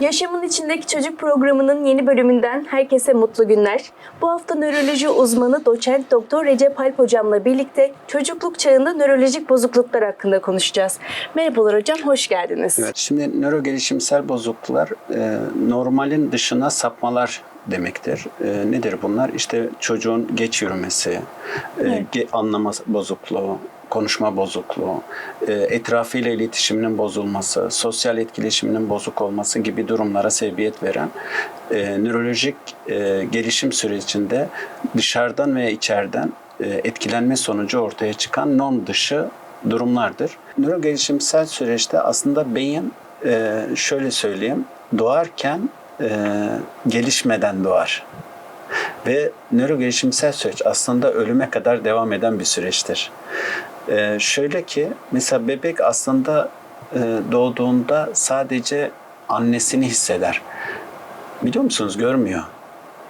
Yaşamın içindeki çocuk programının yeni bölümünden herkese mutlu günler. Bu hafta nöroloji uzmanı doçent doktor Recep Alp hocamla birlikte çocukluk çağında nörolojik bozukluklar hakkında konuşacağız. Merhabalar hocam, hoş geldiniz. Evet, şimdi nöro gelişimsel bozukluklar e, normalin dışına sapmalar demektir. E, nedir bunlar? İşte çocuğun geç yürümesi, e, ge- anlama bozukluğu, konuşma bozukluğu, e, etrafıyla iletişiminin bozulması, sosyal etkileşiminin bozuk olması gibi durumlara sebebiyet veren e, nörolojik e, gelişim sürecinde dışarıdan veya içeriden etkilenme sonucu ortaya çıkan norm dışı durumlardır. Nöro gelişimsel süreçte aslında beyin şöyle söyleyeyim doğarken gelişmeden doğar. Ve nöro gelişimsel süreç aslında ölüme kadar devam eden bir süreçtir. E, şöyle ki mesela bebek aslında e, doğduğunda sadece annesini hisseder. Biliyor musunuz? Görmüyor.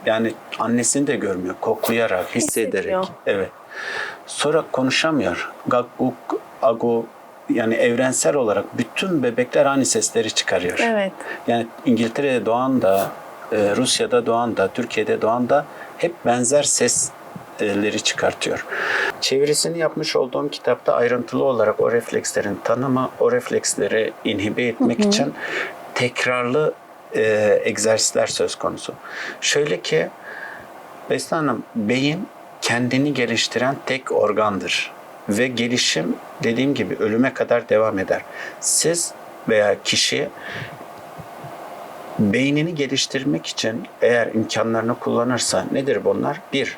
Yani annesini de görmüyor. Koklayarak, hissederek. Hissediyor. Evet. Sonra konuşamıyor. Gaguk, agu yani evrensel olarak bütün bebekler aynı sesleri çıkarıyor. Evet. Yani İngiltere'de doğan da, e, Rusya'da doğan da, Türkiye'de doğan da hep benzer sesleri çıkartıyor. Çevirisini yapmış olduğum kitapta ayrıntılı olarak o reflekslerin tanımı, o refleksleri inhibe etmek için tekrarlı e, egzersizler söz konusu. Şöyle ki, Besna Hanım, beyin kendini geliştiren tek organdır. Ve gelişim dediğim gibi ölüme kadar devam eder. Siz veya kişi beynini geliştirmek için eğer imkanlarını kullanırsa nedir bunlar? Bir,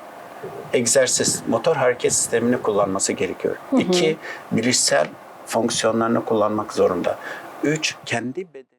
egzersiz, motor hareket sistemini kullanması gerekiyor. İki, bilişsel fonksiyonlarını kullanmak zorunda. Üç, kendi bedeni